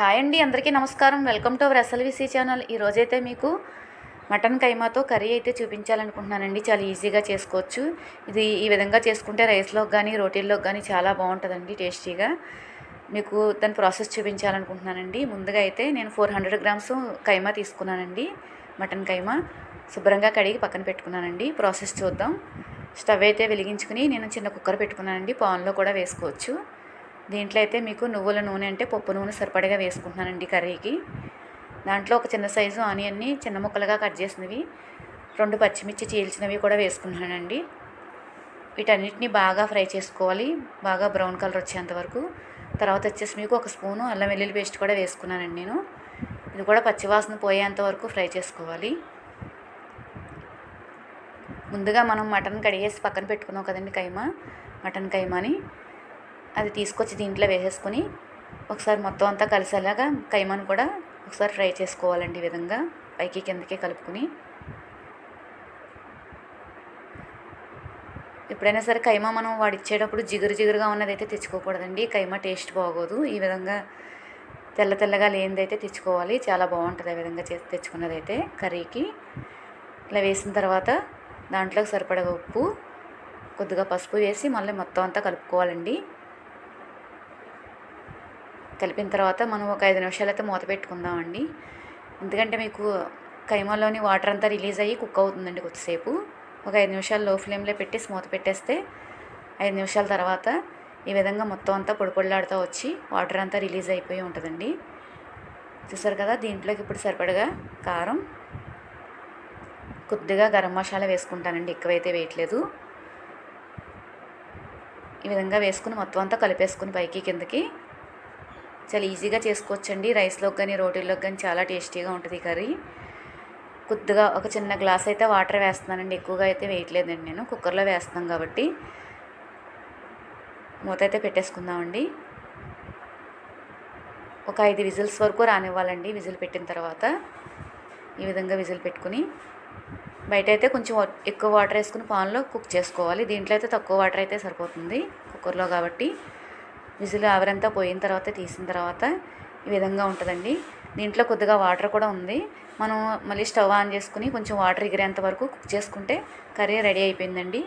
Hi అండి అందరికీ నమస్కారం. Welcome to our SLVC channel. ఈరోజైతే మీకు మటన్ కైమాతో కర్రీ అయితే చూపించాలనుకుంటున్నానండి. చాలా ఈజీగా చేసుకోవచ్చు. ఇది ఈ విధంగా చేసుకుంటే రైస్లోకి కానీ రోటీల్లోకి కానీ చాలా బాగుంటుందండి టేస్టీగా. మీకు దాని ప్రాసెస్ చూపించాలనుకుంటున్నానండి. ముందుగా అయితే నేను ఫోర్ హండ్రెడ్ గ్రామ్స్ కైమా తీసుకున్నానండి. మటన్ కైమా శుభ్రంగా కడిగి పక్కన పెట్టుకున్నానండి. ప్రాసెస్ చూద్దాం. స్టవ్ అయితే వెలిగించుకుని నేను చిన్న కుక్కర్ పెట్టుకున్నానండి. పాన్లో కూడా వేసుకోవచ్చు. దీంట్లో అయితే మీకు నువ్వుల నూనె అంటే పప్పు నూనె సరిపడగా వేసుకుంటున్నానండి కర్రీకి. దాంట్లో ఒక చిన్న సైజు ఆనియన్ని చిన్న ముక్కలుగా కట్ చేసినవి రెండు పచ్చిమిర్చి చీల్చినవి కూడా వేసుకుంటున్నానండి. వీటన్నిటిని బాగా ఫ్రై చేసుకోవాలి బాగా బ్రౌన్ కలర్ వచ్చేంత వరకు. తర్వాత వచ్చేసి మీకు ఒక స్పూను అల్లం వెల్లుల్లి పేస్ట్ కూడా వేసుకున్నానండి నేను. ఇది కూడా పచ్చివాసన పోయేంత వరకు ఫ్రై చేసుకోవాలి. ముందుగా మనం మటన్ కడిగేసి పక్కన పెట్టుకున్నాం కదండి కైమా మటన్ కైమాని. అది తీసుకొచ్చి దీంట్లో వేసేసుకొని ఒకసారి మొత్తం అంతా కలిసేలాగా కైమాను కూడా ఒకసారి ఫ్రై చేసుకోవాలండి ఈ విధంగా. పైకి కిందకి కలుపుకొని. ఎప్పుడైనా సరే కైమా మనం వాడిచ్చేటప్పుడు జిగురు జిగురుగా ఉన్నదైతే తెచ్చుకోకూడదండి. కైమా టేస్ట్ బాగోదు. ఈ విధంగా తెల్ల తెల్లగా లేనిదైతే తెచ్చుకోవాలి. చాలా బాగుంటుంది ఆ విధంగా చేసి తెచ్చుకున్నదైతే కర్రీకి. ఇలా వేసిన తర్వాత దాంట్లోకి సరిపడ ఉప్పు కొద్దిగా పసుపు వేసి మళ్ళీ మొత్తం అంతా కలుపుకోవాలండి. కలిపిన తర్వాత మనం ఒక ఐదు నిమిషాలు అయితే మూత పెట్టుకుందామండి. ఎందుకంటే మీకు కైమాలోని వాటర్ అంతా రిలీజ్ అయ్యి కుక్ అవుతుందండి కొద్దిసేపు. ఒక ఐదు నిమిషాలు లో ఫ్లేమ్లో పెట్టి మూత పెట్టేస్తే ఐదు నిమిషాల తర్వాత ఈ విధంగా మొత్తం అంతా పొడిపొడిలాడుతూ వచ్చి వాటర్ అంతా రిలీజ్ అయిపోయి ఉంటుందండి. చూసారు కదా దీంట్లోకి ఇప్పుడు సరిపడగా కారం. కొద్దిగా గరం మసాలా వేసుకుంటానండి ఎక్కువైతే వేయట్లేదు. ఈ విధంగా వేసుకుని మొత్తం అంతా కలిపేసుకుని పైకి కిందకి చాలా ఈజీగా చేసుకోవచ్చండి. రైస్లోకి కానీ రోటీల్లోకి కానీ చాలా టేస్టీగా ఉంటుంది కర్రీ. కొద్దిగా ఒక చిన్న గ్లాస్ అయితే వాటర్ వేస్తున్నానండి. ఎక్కువగా అయితే వేయట్లేదండి నేను. కుక్కర్లో వేస్తున్నాం కాబట్టి. మూత అయితే పెట్టేసుకుందామండి. ఒక ఐదు విజిల్స్ వరకు రానివ్వాలండి విజిల్ పెట్టిన తర్వాత. ఈ విధంగా విజిల్ పెట్టుకుని బయట అయితే కొంచెం ఎక్కువ వాటర్ వేసుకుని పాన్లో కుక్ చేసుకోవాలి. దీంట్లో అయితే తక్కువ వాటర్ అయితే సరిపోతుంది కుక్కర్లో కాబట్టి. విజులు ఆవిరంతా పోయిన తర్వాత తీసిన తర్వాత ఈ విధంగా ఉంటుందండి. దీంట్లో కొద్దిగా వాటర్ కూడా ఉంది. మనం మళ్ళీ స్టవ్ ఆన్ చేసుకుని కొంచెం వాటర్ ఎగిరేంత వరకు కుక్ చేసుకుంటే కర్రీ రెడీ అయిపోయిందండి.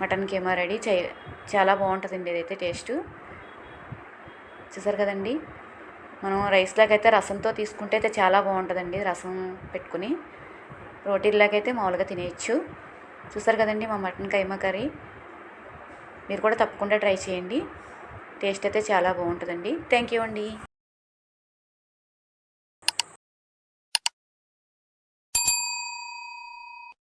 మటన్ కీమా రెడీ చే చాలా బాగుంటుందండి ఇదైతే టేస్ట్. చూసారు కదండి? మనం రైస్లోకైతే రసంతో తీసుకుంటే అయితే చాలా బాగుంటుందండి రసం పెట్టుకుని. రోటీల్లోకైతే మామూలుగా తినేయచ్చు. చూసారు కదండి మా మటన్ కైమా కర్రీ? మీరు కూడా తప్పకుండా ట్రై చేయండి. టేస్ట్ అయితే చాలా బాగుంటుందండి. థ్యాంక్ యూ అండి.